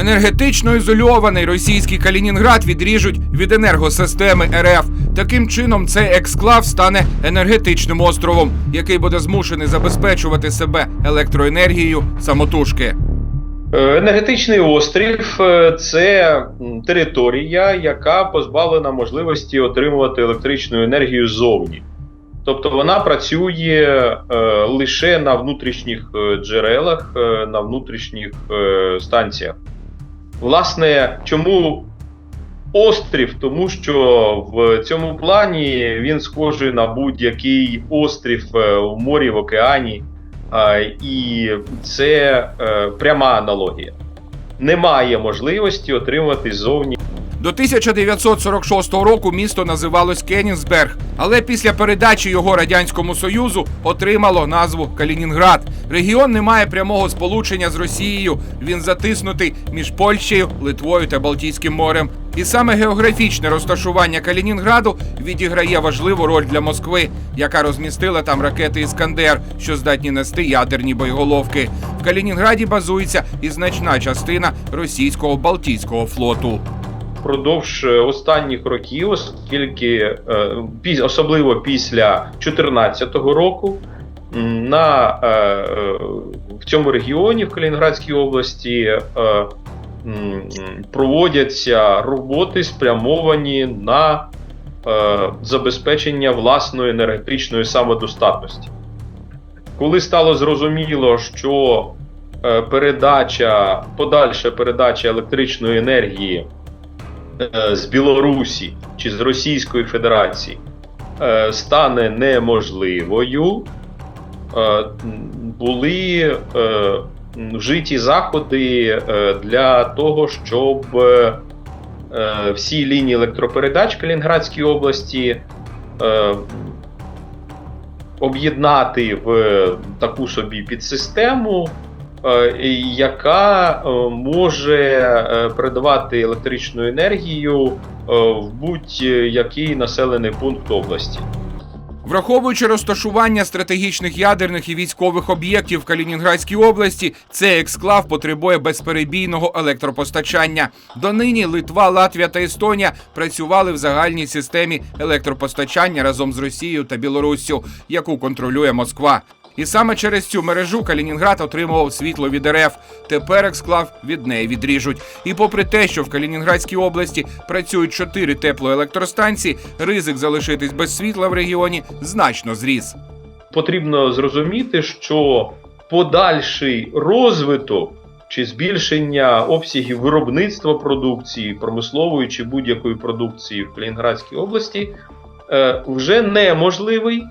Енергетично ізольований російський Калінінград відріжуть від енергосистеми РФ. Таким чином, цей ексклав стане енергетичним островом, який буде змушений забезпечувати себе електроенергією самотужки. Е, Енергетичний острів е, це територія, яка позбавлена можливості отримувати електричну енергію ззовні. Тобто вона працює е, лише на внутрішніх джерелах, на внутрішніх станціях. Власне, чому острів? Тому що в цьому плані він схожий на будь-який острів у морі, в океані. І це е, пряма аналогія. Немає можливості отримати ззовні До 1946 року місто називалось Кенігсберг, але після передачі його радянському союзу отримало назву Калінінград. Регіон не має прямого сполучення з Росією. Він затиснутий між Польщею, Литвою та Балтійським морем. І саме географічне розташування Калінінграду відіграє важливу роль для Москви, яка розмістила там ракети Іскандер, що здатні нести ядерні боєголовки. В Калінінграді базується і значна частина російського Балтійського флоту. Впродовж е, останніх років, оскільки е, особливо після 2014 року. На, е, в цьому регіоні, в Калінінградській області, проводяться роботи, спрямовані на забезпечення власної енергетичної самодостатності. Коли стало зрозуміло, що передача, подальша передача електричної енергії з Білорусі чи з Російської Федерації е, стане неможливою, е, були е, вжиті заходи е, для того, щоб е, е, всі лінії електропередач в Калінградській області е, об'єднати в таку собі підсистему, е, яка е, може е, передавати електричну енергію е, в будь-який населений пункт області. Враховуючи розташування стратегічних ядерних і військових об'єктів в Калінінградській області, цей ексклав потребує безперебійного електропостачання. Донині Литва, Латвія та Естонія працювали в загальній системі електропостачання разом з Росією та Білоруссю, яку контролює Москва. І саме через цю мережу Калінінград отримував світло від РФ. Тепер ексклав від неї відріжуть. І попри те, що в Калінінградській області працюють чотири теплоелектростанції, ризик залишитись без світла в регіоні значно зріс. Потрібно зрозуміти, що подальший розвиток чи збільшення обсягів виробництва продукції, промислової чи будь-якої продукції в Калінінградській області е, вже неможливий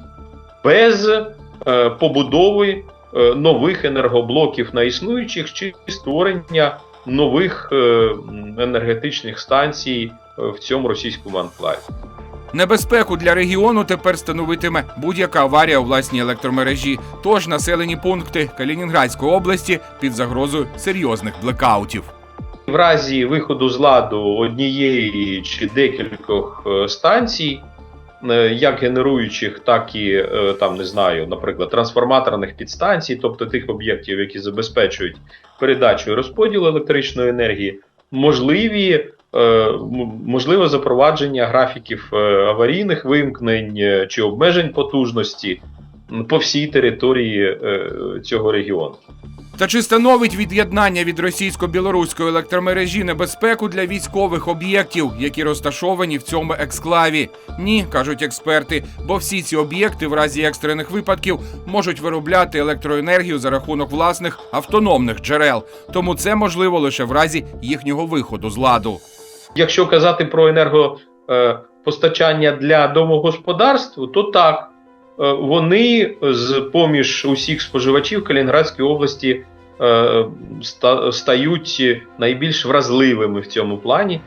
без побудови е, нових енергоблоків на існуючих чи створення нових е, енергетичних станцій е, в цьому російському анклаві. Небезпеку для регіону тепер становитиме будь-яка аварія у власній електромережі. Тож населені пункти Калінінградської області під загрозою серйозних блекаутів. В разі виходу з ладу однієї чи декількох е, станцій, е, як генеруючих, так і е, там не знаю, наприклад, трансформаторних підстанцій, тобто тих об'єктів, які забезпечують передачу і розподіл електричної енергії, можливі. е, Можливе запровадження графіків е, аварійних вимкнень е, чи обмежень потужності по всій території е, цього регіону. Та чи становить від'єднання від російсько-білоруської електромережі небезпеку для військових об'єктів, які розташовані в цьому ексклаві? Ні, кажуть експерти, бо всі ці об'єкти в разі екстрених випадків можуть виробляти електроенергію за рахунок власних автономних джерел. Тому це можливо лише в разі їхнього виходу з ладу. Якщо казати про енергопостачання для домогосподарств, то так, е, вони з поміж усіх споживачів Калінінградської області е, стають найбільш вразливими в цьому плані,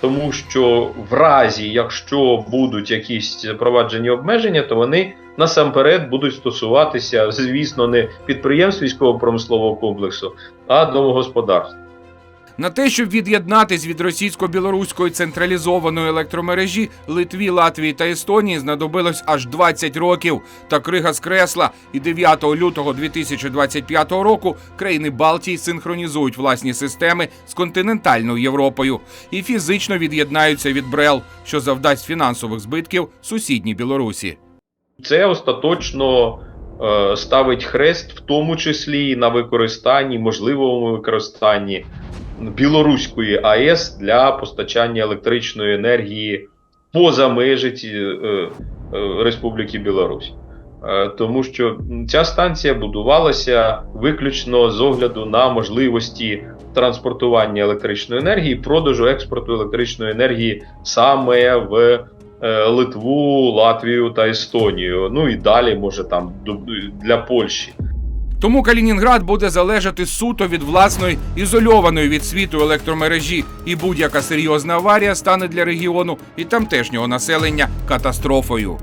тому що в разі, якщо будуть якісь запроваджені обмеження, то вони насамперед будуть стосуватися, звісно, не підприємств військово-промислового комплексу, а домогосподарств. На те, щоб від'єднатись від російсько-білоруської централізованої електромережі Литві, Латвії та Естонії знадобилось аж 20 років. Та крига скресла, і 9 лютого 2025 року країни Балтії синхронізують власні системи з континентальною Європою і фізично від'єднаються від БРЕЛ, що завдасть фінансових збитків сусідній Білорусі. Це остаточно е, ставить хрест, в тому числі на використанні, можливому використанні білоруської АЕС для постачання електричної енергії поза межі е, е, Республіки Білорусь. Е, Тому що ця станція будувалася виключно з огляду на можливості транспортування електричної енергії, продажу експорту електричної енергії саме в Литву, Латвію та Естонію. Ну і далі, може, там для Польщі. Тому Калінінград буде залежати суто від власної ізольованої від світу електромережі, і будь-яка серйозна аварія стане для регіону і тамтешнього населення катастрофою.